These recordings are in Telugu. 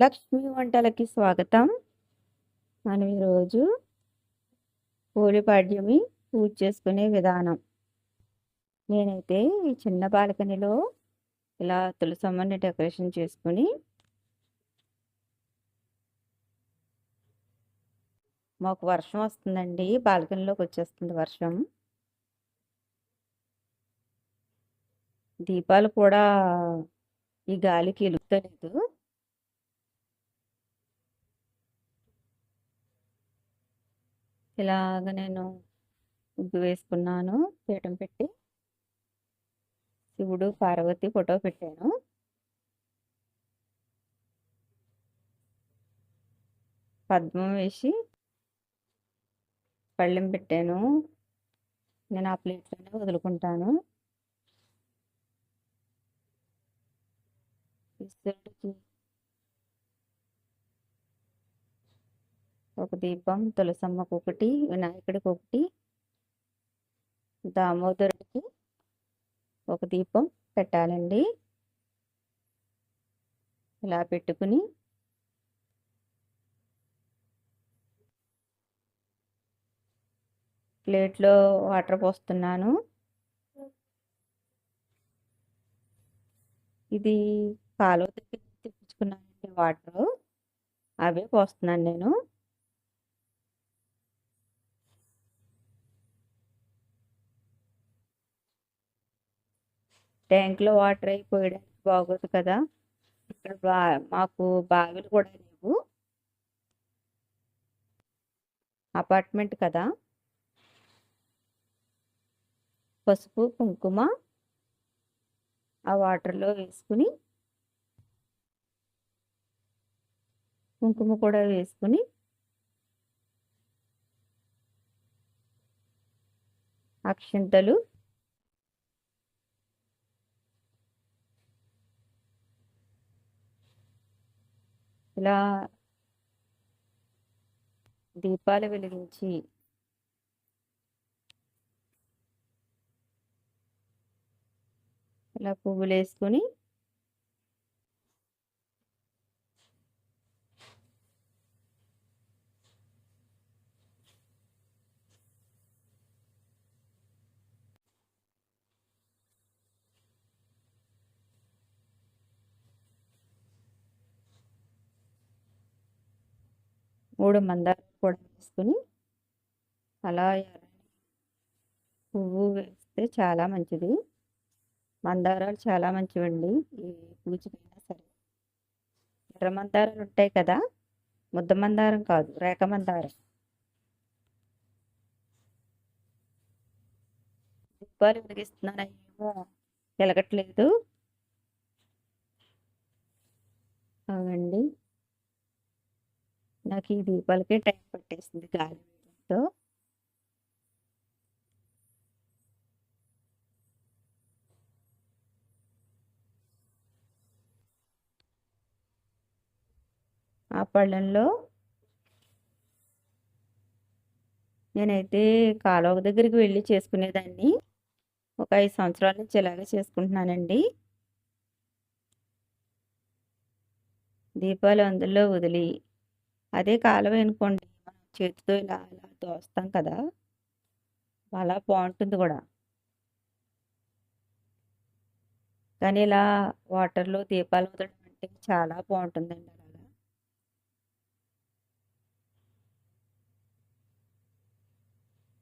లక్ష్మి వంటలకి స్వాగతం. మనం ఈరోజు పోలిపాడ్యమి పూజ చేసుకునే విధానం. నేనైతే ఈ చిన్న బాల్కనీలో ఇలా తులసమ్మని డెకరేషన్ చేసుకుని మాకు వర్షం వస్తుందండి. బాల్కనీలోకి వచ్చేస్తుంది వర్షం. దీపాలు కూడా ఈ గాలికి ఎలుగుతలేదు ఇలాగ నేను ముగ్గు వేసుకున్నాను పీఠం పెట్టి. శివుడు పార్వతి ఫోటో పెట్టాను. పద్మం వేసి పళ్ళెం పెట్టాను. నేను ఆ ప్లేట్లోనే వదులుకుంటాను. ఈశ్వరుడికి ఒక దీపం తులసమ్మకు ఒకటి వినాయకుడికి ఒకటి దామోదరుడికి ఒక దీపం పెట్టాలండి. ఇలా పెట్టుకుని ప్లేట్లో వాటర్ పోస్తున్నాను. ఇది కాలువ దగ్గర తెప్పించుకున్నానండి వాటర్. అవే పోస్తున్నాను నేను. ట్యాంక్లో వాటర్ అయిపోయడానికి బాగోదు కదా. ఇక్కడ బా మాకు బావిలు కూడా లేవు. అపార్ట్మెంట్ కదా. పసుపు కుంకుమ ఆ వాటర్లో వేసుకుని కుంకుమ కూడా వేసుకుని అక్షింతలు ఇలా దీపాలు వెలిగించి ఇలా పువ్వులు వేసుకొని మూడు మందార కూడా వేసుకుని అలా పువ్వు వేస్తే చాలా మంచిది. మందారాలు చాలా మంచివండి. ఈ పూజకైనా సరే. ఎర్ర మందారాలు ఉంటాయి కదా? ముద్ద మందారం కాదు రేఖ మందారం. దీపాలు వెలిగిస్తున్నాను ఏమో వెలగట్లేదు. అవండి నాకు ఈ దీపాలకే టైం పట్టేసింది గాలి. వేయడంతో ఆ పళ్ళంలో నేనైతే కాలువ దగ్గరికి వెళ్ళి చేసుకునేదాన్ని. ఒక ఐదు సంవత్సరాల నుంచి ఇలాగే చేసుకుంటున్నానండి. దీపాలు అందులో వదిలి అదే కాలువ అనుకోండి. మనం చేతితో ఇలా ఇలా తోస్తాం కదా! అలా బాగుంటుంది కూడా. కానీ ఇలా వాటర్లో దీపాలు వదలడం అంటే చాలా బాగుంటుందండి అలాగా.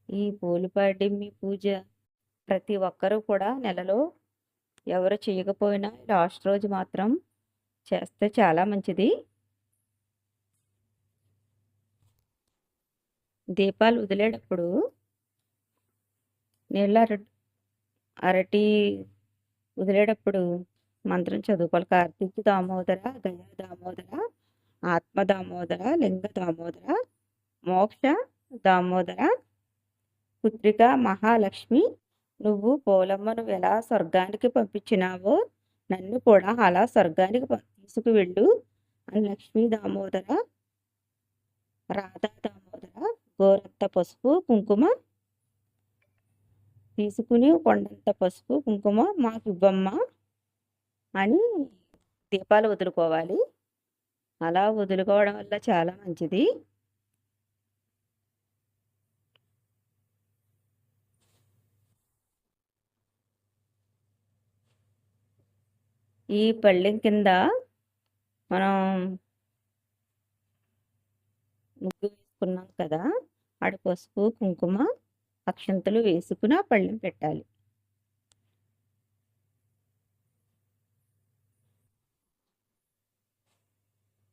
ఈ పూలపాటి మీ పూజ ప్రతి ఒక్కరూ కూడా నెలలో ఎవరు చేయకపోయినా లాస్ట్ రోజు మాత్రం చేస్తే చాలా మంచిది. దీపాలు వదిలేటప్పుడు నీళ్ళ అరటి అరటి వదిలేటప్పుడు మంత్రం చదువుకోవాలి. కార్తీక దామోదర గయా దామోదర ఆత్మ దామోదర లింగ దామోదర మోక్ష దామోదర పుత్రిక మహాలక్ష్మి నువ్వు పోలమ్మను ఎలా స్వర్గానికి పంపించినావో నన్ను కూడా అలా స్వర్గానికి తీసుకువెళ్ళు అని లక్ష్మీ దామోదర రాధా దామోదర గోరంత పసుపు కుంకుమ తీసుకుని కొండంత పసుపు కుంకుమ మాకు ఇవ్వమ్మ అని దీపాలు వదులుకోవాలి. అలా వదులుకోవడం వల్ల చాలా మంచిది. ఈ పళ్ళెం కింద మనం ముగ్గు వేసుకున్నాం కదా ఆడ పసుపు కుంకుమ అక్షంతలు వేసుకుని ఆ పళ్ళెం పెట్టాలి.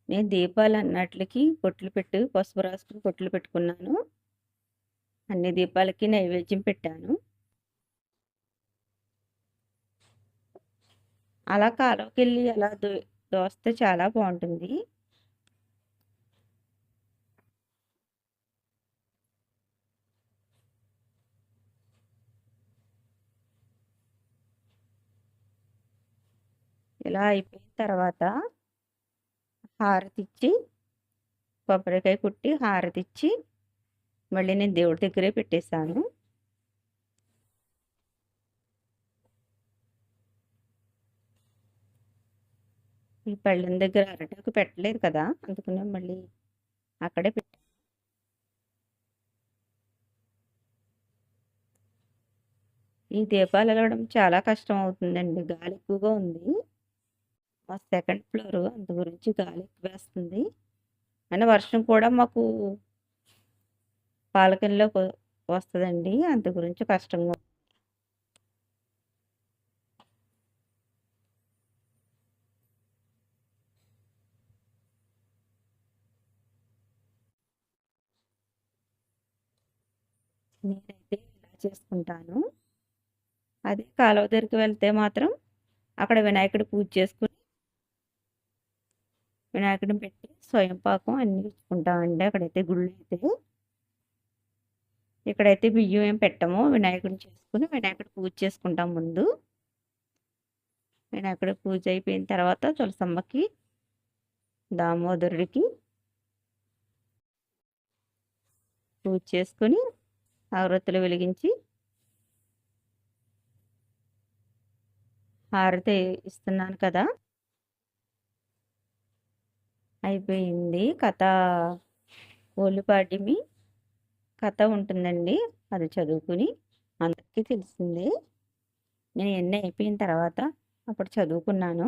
నేను దీపాలు అన్నట్లకి పొట్లు పెట్టు పసుపు రాసుకుని పొట్లు పెట్టుకున్నాను. అన్ని దీపాలకి నైవేద్యం పెట్టాను. అలా కాలువకి వెళ్ళి అలా దో దోస్తే చాలా బాగుంటుంది. ఇలా అయిపోయిన తర్వాత హారతిచ్చి కొబ్బరికాయ కుట్టి హారతిచ్చి మళ్ళీ నేను దేవుడి దగ్గరే పెట్టేశాను. ఈ పళ్ళెం దగ్గర అరటాకు పెట్టలేదు కదా అందుకనే మళ్ళీ అక్కడే పెట్టాను. ఈ దీపాలు వెళ్ళడం చాలా కష్టం అవుతుందండి గాలి ఎక్కువగా ఉంది. మా సెకండ్ ఫ్లోర్ అందు గురించి గాలి ఎక్కువ వేస్తుంది అయినా వర్షం కూడా మాకు పాలకల్లో వస్తుందండి. అందు గురించి కష్టంగా నేనైతే ఇలా చేసుకుంటాను. అదే కాలువ దగ్గరికి వెళ్తే మాత్రం అక్కడ వినాయకుడు పూజ చేసుకుని వినాయకుడిని పెట్టి స్వయం పాకం అన్నీ ఇచ్చుకుంటామండి అక్కడైతే గుళ్ళు అయితే. ఇక్కడైతే బియ్యం ఏం పెట్టము. వినాయకుడిని చేసుకుని వినాయకుడు పూజ చేసుకుంటాం ముందు. వినాయకుడు పూజ అయిపోయిన తర్వాత తులసమ్మకి దామోదరుడికి పూజ చేసుకుని అగరత్తులు వెలిగించి హారతి ఇస్తున్నాను కదా. అయిపోయింది. కథ ఓలుపాటిమి కథ ఉంటుందండి. అది చదువుకుని అందరికీ తెలిసింది. నేను ఎన్ని అయిపోయిన తర్వాత అప్పుడు చదువుకున్నాను.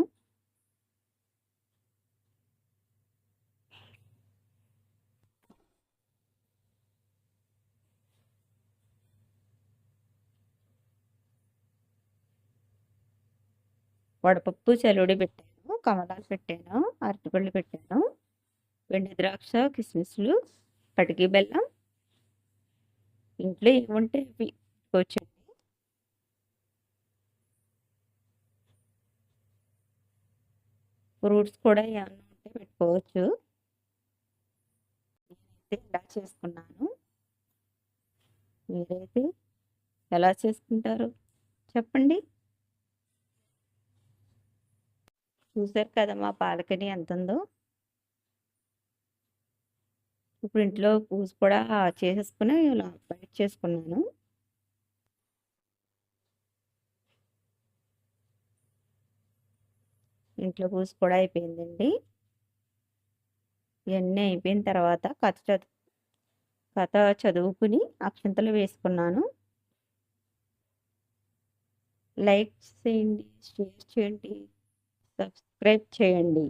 వడపప్పు చలుడి పెట్టాను. కమలాలు పెట్టాను అరటిపళ్ళు పెట్టాను వెండి ద్రాక్ష కిస్మిస్లు పటికి బెల్లం. ఇంట్లో ఏముంటే అవి పెట్టుకోవచ్చండి ఫ్రూట్స్ కూడా ఏమన్నా ఉంటే పెట్టుకోవచ్చు. నేనైతే ఇలా చేసుకున్నాను. మీరైతే ఎలా చేసుకుంటారు? చెప్పండి. చూసారు కదా! మా పాలకని ఎంత ఉందో ఇప్పుడు ఇంట్లో పూజ కూడా చేసేసుకుని బయట చేసుకున్నాను. ఇంట్లో పూజ కూడా అయిపోయిందండి. ఇవన్నీ అయిపోయిన తర్వాత కథ చదువు కథ చదువుకుని అక్షంతలు వేసుకున్నాను. లైక్ చేయండి షేర్ చేయండి. సబ్స్క్రైబ్ చేయండి.